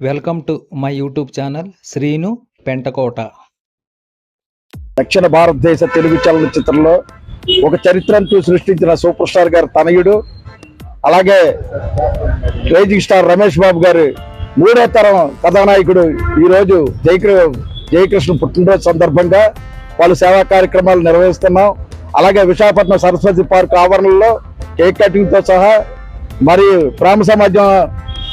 Welcome to my YouTube channel Srinu Pentakota. దక్షిణ భారతదేశ తెలుగు చలనచిత్రంలో ఒక చరిత్రను సృష్టించిన సూపర్ స్టార్ గారు తనయుడు అలాగే రేజింగ్ స్టార్ రమేష్ బాబు గారు మూడో తరం కథానాయకుడు ఈరోజు జయకృ జయకృష్ణ పుట్టినరోజు సందర్భంగా వాళ్ళు సేవా కార్యక్రమాలు నిర్వహిస్తున్నాం. అలాగే విశాఖపట్నం సరస్వతి పార్క్ ఆవరణలో కేక్ కటింగ్తో సహా మరియు ప్రేమ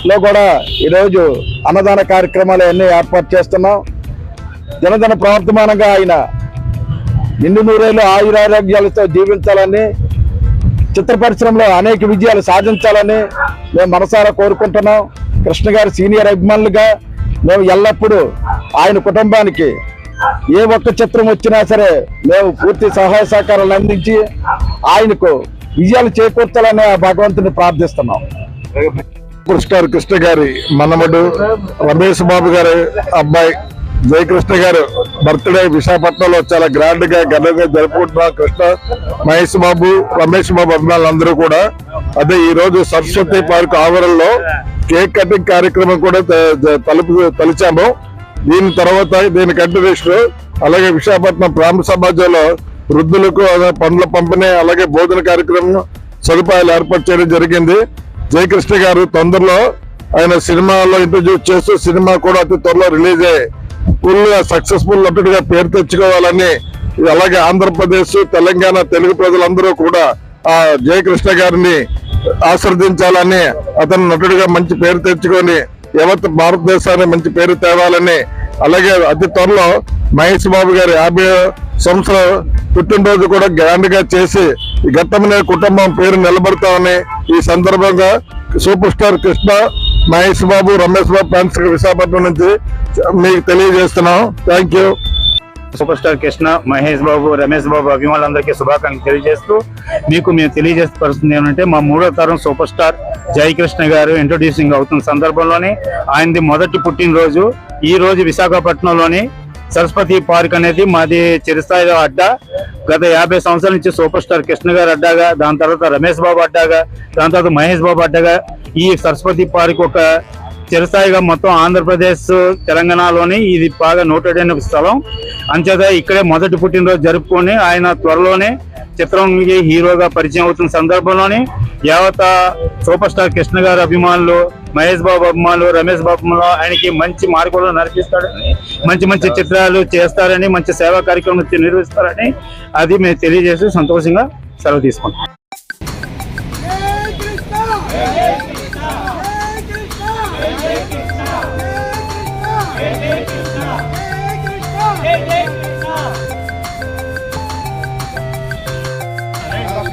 లో కూడా ఈరోజు అన్నదాన కార్యక్రమాలు అన్నీ ఏర్పాటు చేస్తున్నాం. జనజన ప్రవర్తమానంగా ఆయన నిండు నూరేళ్ళు ఆయురారోగ్యాలతో జీవించాలని చిత్ర పరిశ్రమలో అనేక విజయాలు సాధించాలని మేము మనసారా కోరుకుంటున్నాం. కృష్ణ గారి సీనియర్ అభిమానులుగా మేము ఎల్లప్పుడూ ఆయన కుటుంబానికి ఏ ఒక్క చిత్రం వచ్చినా సరే మేము పూర్తి సహాయ సహకారాలు అందించి ఆయనకు విజయాలు చేకూర్చాలని ఆ భగవంతుని ప్రార్థిస్తున్నాం. పురస్కార్ కృష్ణ గారి మనమడు రమేష్ బాబు గారి అబ్బాయి జయకృష్ణ గారు బర్త్డే విశాఖపట్నంలో చాలా గ్రాండ్గా ఘనంగా జరుపుకుంటున్నాం కృష్ణ మహేష్ బాబు రమేష్ బాబు అభిమానులందరూ కూడా. అదే ఈ రోజు సరస్వతి పార్క్ ఆవరణలో కేక్ కటింగ్ కార్యక్రమం కూడా తలుపు తలిచాము. దీని తర్వాత దీని కంటిన్యూషన్ అలాగే విశాఖపట్నం ప్రాంత సమాజంలో వృద్ధులకు అదే పండ్ల పంపిణీ అలాగే భోజన కార్యక్రమం సదుపాయాలు ఏర్పాటు చేయడం జరిగింది. జయకృష్ణ గారు తొందరలో ఆయన సినిమాలో ఇంట్రడ్యూస్ చేస్తూ సినిమా కూడా అతి త్వరలో రిలీజ్ అయ్యి ఫుల్ సక్సెస్ఫుల్ నటుడిగా పేరు తెచ్చుకోవాలని అలాగే ఆంధ్రప్రదేశ్ తెలంగాణ తెలుగు ప్రజలందరూ కూడా ఆ జయకృష్ణ గారిని ఆశ్రదించాలని అతను నటుడిగా మంచి పేరు తెచ్చుకొని యావత్ భారతదేశాన్ని మంచి పేరు తేవాలని అలాగే అతి త్వరలో మహేష్ బాబు గారి యాభై సంవత్సరం పుట్టినరోజు కూడా గ్రాండ్గా చేసి ఘట్టమనే కుటుంబం పేరు నిలబడతామని ఈ సందర్భంగా super star Krishna Mahesh Babu Ramesh Babu fans Visakhapatnam నుంచి మీకు తెలియజేస్తున్నాం. Thank you super star Krishna Mahesh Babu Ramesh Babu అభిమానులందరికీ శుభాకాంక్షలు తెలియజేస్తూ మీకు మేము తెలియజేసే పరిస్థితి ఏమంటే మా మూడో తరం సూపర్ స్టార్ జయకృష్ణ గారు ఇంట్రొడ్యూసింగ్ అవుతున్న సందర్భంలోనే ఆయనది మొదటి పుట్టినరోజు. ఈ రోజు విశాఖపట్నంలోని సరస్వతి పార్క్ అనేది మాది చిరస్థాయిలో అడ్డా. గత యాభై సంవత్సరాల నుంచి సూపర్ స్టార్ కృష్ణ గారు అడ్డాగా దాని తర్వాత రమేష్ బాబు అడ్డాగా దాని తర్వాత మహేష్ బాబు అడ్డాగా ఈ సరస్వతి పార్క్ ఒక చిరస్థాయిగా మొత్తం ఆంధ్రప్రదేశ్ తెలంగాణలోని ఇది బాగా నోటెడ్ అయిన స్థలం. అంచేత ఇక్కడే మొదటి పుట్టినరోజు జరుపుకొని ఆయన త్వరలోనే చిత్రంకి హీరోగా పరిచయం అవుతున్న సందర్భంలోని యావత సూపర్ స్టార్ కృష్ణ గారి అభిమానులు మహేష్ బాబు అభిమానులు రమేష్ బాబు అభిమానులు ఆయనకి మంచి మార్గంలో నడిపిస్తాడని మంచి మంచి చిత్రాలు చేస్తారని మంచి సేవా కార్యక్రమం నిర్వహిస్తారని అది మేము తెలియజేసి సంతోషంగా సెలవు తీసుకుంటాం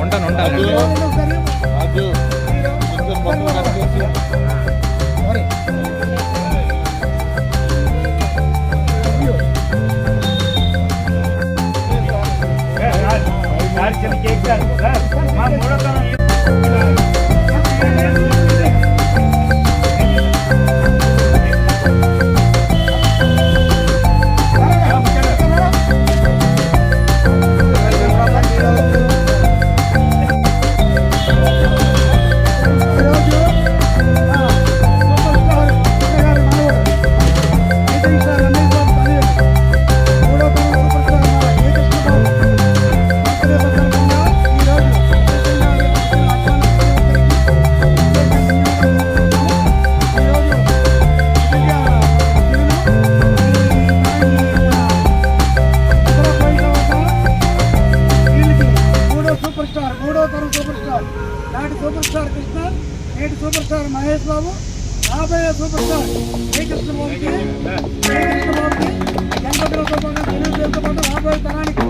ఉంటాను ఉంటాను సూపర్ స్టార్ మహేష్ బాబు రాబోయే సూపర్ స్టార్ శ్రీకృష్ణ బాబుకి శ్రీకృష్ణ పాటు తెలుగుదేశంతో పాటు రాబోయే తరానికి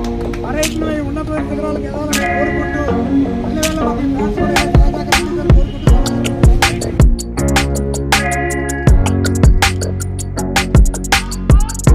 అరైతులు ఉన్నత శిఖరాలకు ఎదగాలని కోరుకుంటూ